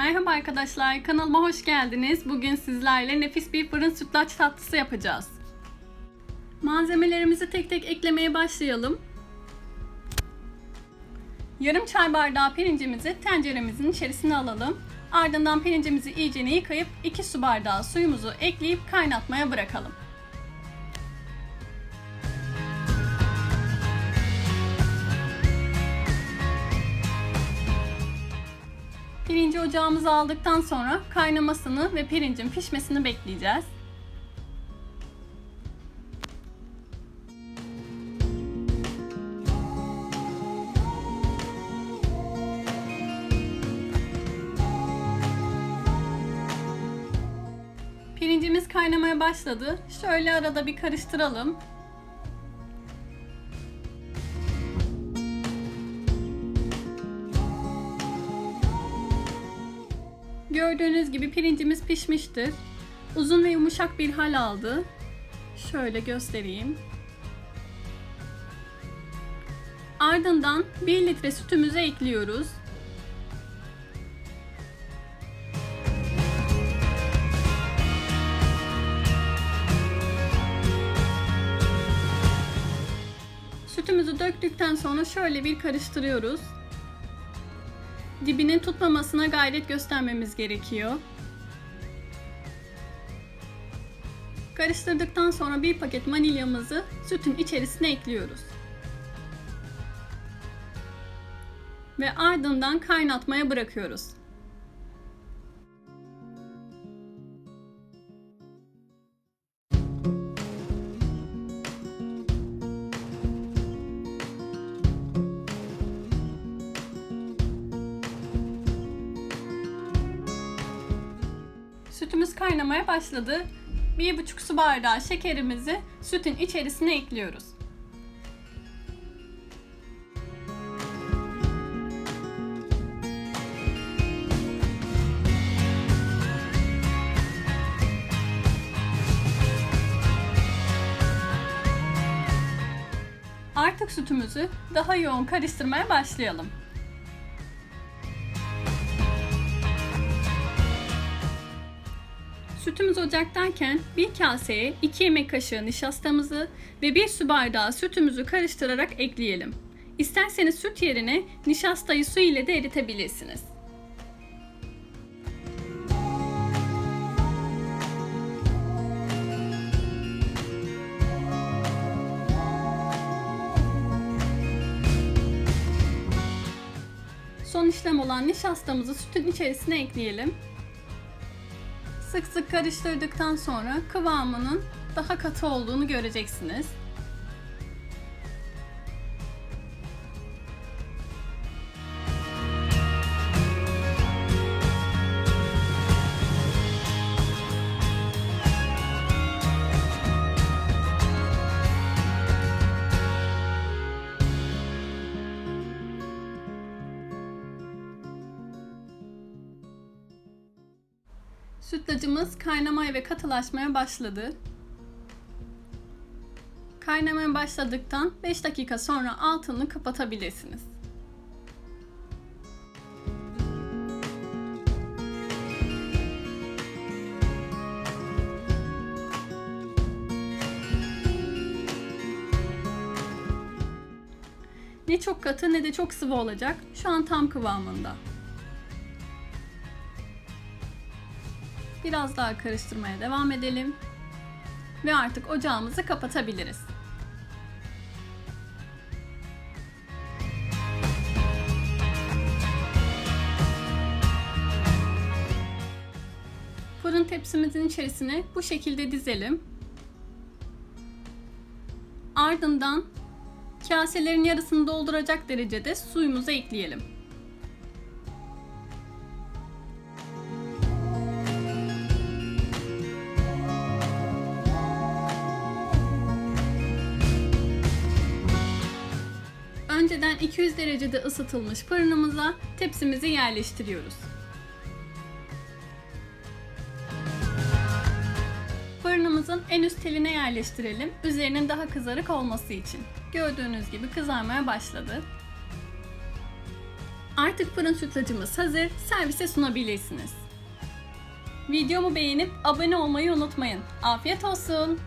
Merhaba arkadaşlar, kanalıma hoş geldiniz. Bugün sizlerle nefis bir fırın sütlaç tatlısı yapacağız. Malzemelerimizi tek tek eklemeye başlayalım. Yarım çay bardağı pirincimizi tenceremizin içerisine alalım. Ardından pirincimizi iyice yıkayıp 2 su bardağı suyumuzu ekleyip kaynatmaya bırakalım. Pirinci ocağımıza aldıktan sonra kaynamasını ve pirincin pişmesini bekleyeceğiz. Pirincimiz kaynamaya başladı. Şöyle arada bir karıştıralım. Gördüğünüz gibi pirincimiz pişmiştir. Uzun ve yumuşak bir hal aldı. Şöyle göstereyim. Ardından 1 litre sütümüzü ekliyoruz. Sütümüzü döktükten sonra şöyle bir karıştırıyoruz dibinin tutmamasına gayret göstermemiz gerekiyor. Karıştırdıktan sonra bir paket vanilyamızı sütün içerisine ekliyoruz. Ve ardından kaynatmaya bırakıyoruz. Sütümüz kaynamaya başladı. 1,5 su bardağı şekerimizi sütün içerisine ekliyoruz. Artık sütümüzü daha yoğun karıştırmaya başlayalım. Sütümüz ocaktayken bir kaseye 2 yemek kaşığı nişastamızı ve 1 su bardağı sütümüzü karıştırarak ekleyelim. İsterseniz süt yerine nişastayı su ile de eritebilirsiniz. Son işlem olan nişastamızı sütün içerisine ekleyelim. Sık sık karıştırdıktan sonra kıvamının daha katı olduğunu göreceksiniz. Sütlacımız kaynamaya ve katılaşmaya başladı. Kaynamaya başladıktan 5 dakika sonra altını kapatabilirsiniz. Ne çok katı ne de çok sıvı olacak. Şu an tam kıvamında. Biraz daha karıştırmaya devam edelim. Ve artık ocağımızı kapatabiliriz. Fırın tepsimizin içerisine bu şekilde dizelim. Ardından kaselerin yarısını dolduracak derecede suyumuzu ekleyelim. Önceden 200 derecede ısıtılmış fırınımıza tepsimizi yerleştiriyoruz. Fırınımızın en üst teline yerleştirelim. Üzerinin daha kızarık olması için. Gördüğünüz gibi kızarmaya başladı. Artık fırın sütlacımız hazır, servise sunabilirsiniz. Videomu beğenip abone olmayı unutmayın. Afiyet olsun.